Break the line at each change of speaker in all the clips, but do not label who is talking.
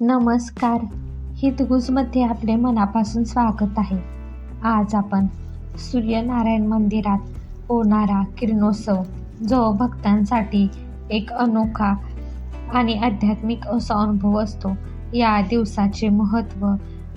नमस्कार. हितगुजमध्ये आपले मनापासून स्वागत आहे. आज आपण सूर्यनारायण मंदिरात होणारा किरणोत्सव जो भक्तांसाठी एक अनोखा आणि आध्यात्मिक असा अनुभव असतो. या दिवसाचे महत्त्व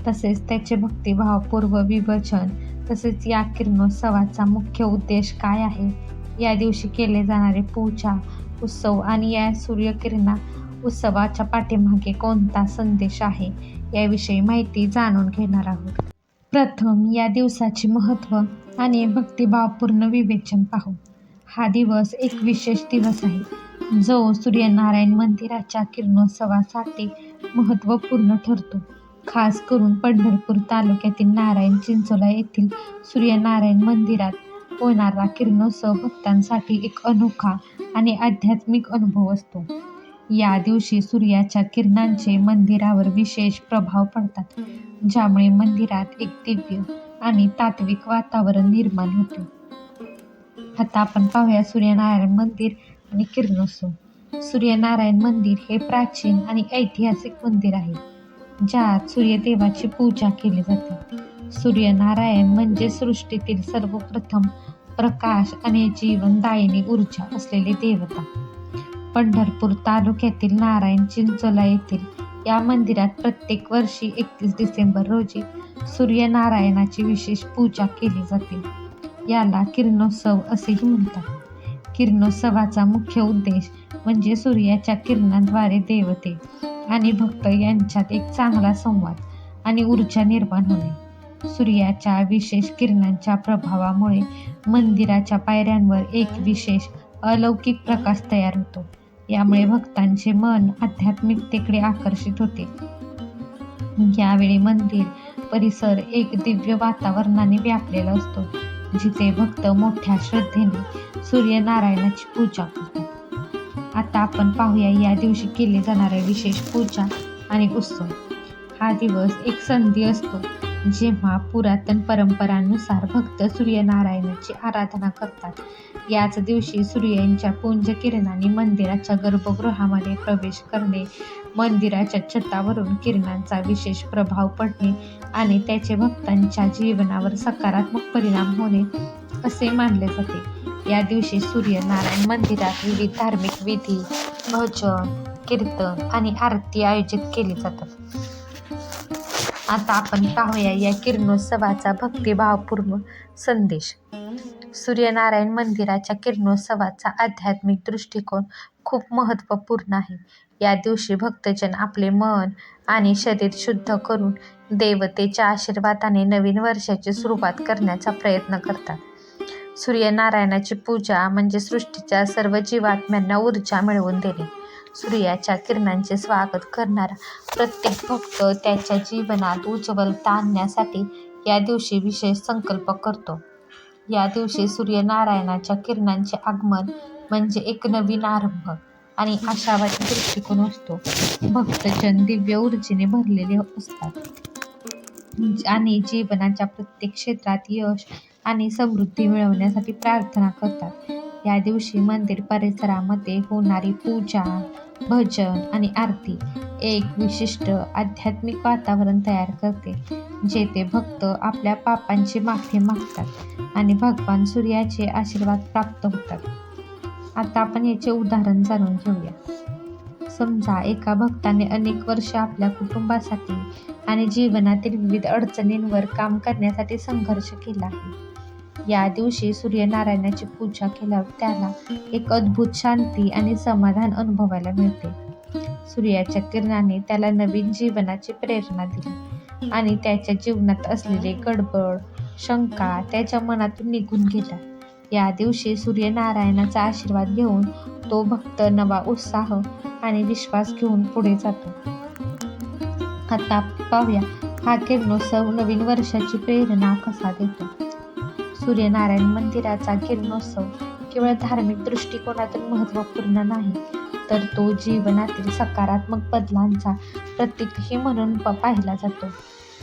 तसेच त्याचे भक्तिभावपूर्व विभजन तसेच या किरणोत्सवाचा मुख्य उद्देश काय आहे? या दिवशी केले जाणारे पूजा उत्सव आणि या सूर्यकिरणा उत्सवाच्या पाठीमागे कोणता संदेश आहे याविषयी माहिती जाणून घेणार आहोत. प्रथम या दिवसाचे महत्त्व आणि भक्तिभावपूर्ण विवेचन पाहू. हा दिवस एक विशेष दिवस आहे जो सूर्यनारायण मंदिराच्या किरणोत्सवासाठी महत्त्वपूर्ण ठरतो. खास करून पंढरपूर तालुक्यातील नारायण चिंचोला येथील सूर्यनारायण मंदिरात होणारा किरणोत्सव भक्तांसाठी एक अनोखा आणि आध्यात्मिक अनुभव असतो. या दिवशी सूर्याच्या किरणांचे मंदिरावर विशेष प्रभाव पडतात ज्यामुळे मंदिरात एक दिव्य आणि तात्विक वातावरण निर्माण होते. आता आपण पाहूया सूर्यनारायण मंदिर आणि किरणोत्सव. सूर्यनारायण मंदिर हे प्राचीन आणि ऐतिहासिक मंदिर आहे ज्यात सूर्यदेवाची पूजा केली जाते. सूर्यनारायण म्हणजे सृष्टीतील सर्वप्रथम प्रकाश आणि जीवनदायिनी ऊर्जा असलेले देवता. पंढरपूर तालुक्यातील नारायण चिंचोला येथील या मंदिरात प्रत्येक वर्षी एकतीस डिसेंबर रोजी सूर्यनारायणाची विशेष पूजा केली जाते. याला किरणोत्सव असेही म्हणतात. किरणोत्सवाचा मुख्य उद्देश म्हणजे सूर्याच्या किरणांद्वारे देवते आणि भक्त यांच्यात एक चांगला संवाद आणि ऊर्जा निर्माण होणे. सूर्याच्या विशेष किरणांच्या प्रभावामुळे मंदिराच्या पायऱ्यांवर एक विशेष अलौकिक प्रकाश तयार होतो. यामुळे भक्तांचे मन आध्यात्मिकतेकडे आकर्षित होते. यावेळी मंदिर परिसर एक दिव्य वातावरणाने व्यापलेला असतो जिथे भक्त मोठ्या श्रद्धेने सूर्यनारायणाची पूजा करतात. आता आपण पाहूया या दिवशी केले जाणारे विशेष पूजा आणि उत्सव. हा दिवस एक संधी असतो. जेव्हा पुरातन परंपरांनुसार भक्त सूर्यनारायणाची आराधना करतात याच दिवशी सूर्यांच्या पुंजकिरणाने मंदिराच्या गर्भगृहामध्ये प्रवेश करणे मंदिराच्या छतावरून किरणांचा विशेष प्रभाव पडणे आणि त्याचे भक्तांच्या जीवनावर सकारात्मक परिणाम होणे असे मानले जाते. या दिवशी सूर्यनारायण मंदिरात विविध धार्मिक विधी भजन कीर्तन आणि आरती आयोजित केली जातात. आता आपण पाहूया या किरणोत्सवाचा भक्तिभावपूर्ण संदेश. सूर्यनारायण मंदिराच्या किरणोत्सवाचा आध्यात्मिक दृष्टिकोन खूप महत्त्वपूर्ण आहे. या दिवशी भक्तजन आपले मन आणि शरीर शुद्ध करून देवतेच्या आशीर्वादाने नवीन वर्षाची सुरुवात करण्याचा प्रयत्न करतात. सूर्यनारायणाची पूजा म्हणजे सृष्टीच्या सर्व जीवात्म्यांना ऊर्जा मिळवून देणे. सूर्याच्या किरणांचे स्वागत करणारा. प्रत्येक भक्त त्याच्या जीवनात उज्ज्वलता आणण्यासाठी या दिवशी विशेष संकल्प करतो. या दिवशी सूर्यनारायणाच्या किरणांचे आगमन म्हणजे एक नवीन आरंभ आणि आशावादी दृष्टिकोन असतो. भक्तजन दिव्य ऊर्जेने भरलेले असतात. आणि जीवनाच्या प्रत्येक क्षेत्रात यश आणि समृद्धी मिळवण्यासाठी प्रार्थना करतात. या दिवशी मंदिर परिसरामध्ये होणारी पूजा भजन आणि आरती एक विशिष्ट आध्यात्मिक वातावरण तयार करते जेथे भक्त आपल्या पापांची माफी मागतात आणि भगवान सूर्याचे आशीर्वाद प्राप्त होतात. आता आपण याचे उदाहरण जाणून घेऊया. समजा एका भक्ताने अनेक वर्ष आपल्या कुटुंबासाठी आणि जीवनातील विविध अडचणींवर काम करण्यासाठी संघर्ष केला आहे. या दिवशी सूर्यनारायणाची पूजा केल्यावर त्याला एक अद्भुत शांती आणि समाधान अनुभवायला मिळते. सूर्याच्या किरणाने त्याला नवीन जीवनाची प्रेरणा दिली आणि त्याच्या जीवनात असलेले गडबड शंका त्याच्या मनातून निघून गेला या दिवशी सूर्यनारायणाचा आशीर्वाद घेऊन तो भक्त नवा उत्साह आणि विश्वास घेऊन पुढे जातो. आता पाहूया हा किरणोत्सव नवीन वर्षाची प्रेरणा कसा देतो. सूर्यनारायण मंदिराचा किरणोत्सव केवळ धार्मिक दृष्टिकोनातून महत्त्वपूर्ण नाही तर तो जीवनातील सकारात्मक बदलांचा प्रतीकही म्हणून प पाहिला जातो.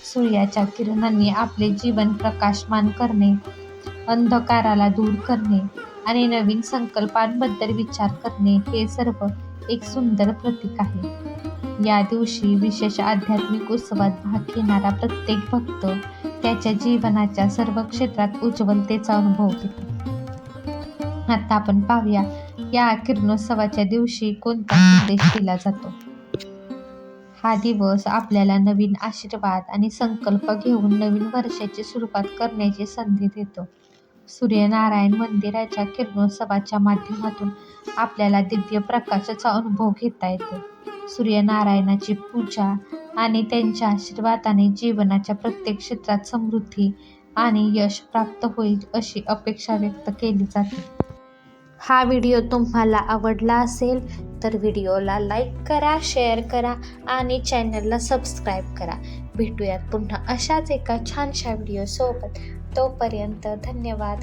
सूर्याच्या किरणांनी आपले जीवन प्रकाशमान करणे अंधकाराला दूर करणे आणि नवीन संकल्पांबद्दल विचार करणे हे सर्व एक सुंदर प्रतीक आहे. या दिवशी विशेष आध्यात्मिक उत्सवात भाग घेणारा प्रत्येक भक्त त्याच्या जीवनाच्या सर्व क्षेत्रात उज्ज्वलतेचा अनुभव घेतो. आता आपण पाहूया या किरणोत्सवाच्या दिवशी कोणता संदेश दिला जातो? हा दिवस आपल्याला नवीन आशीर्वाद आणि संकल्प घेऊन नवीन वर्षाची सुरुवात करण्याची संधी देतो. सूर्यनारायण मंदिराच्या किरणोत्सवाच्या माध्यमातून आपल्याला दिव्य प्रकाशाचा अनुभव घेता येतो. सूर्यनारायणाची पूजा आणि त्यांच्या आशीर्वादाने जीवनाच्या प्रत्येक क्षेत्रात समृद्धी आणि यश प्राप्त होईल अशी अपेक्षा व्यक्त केली जाते. हा व्हिडिओ तुम्हाला आवडला असेल तर व्हिडिओला लाईक करा शेअर करा आणि चॅनलला सबस्क्राईब करा. भेटूयात पुन्हा अशाच एका छानशा व्हिडिओसोबत. तोपर्यंत धन्यवाद.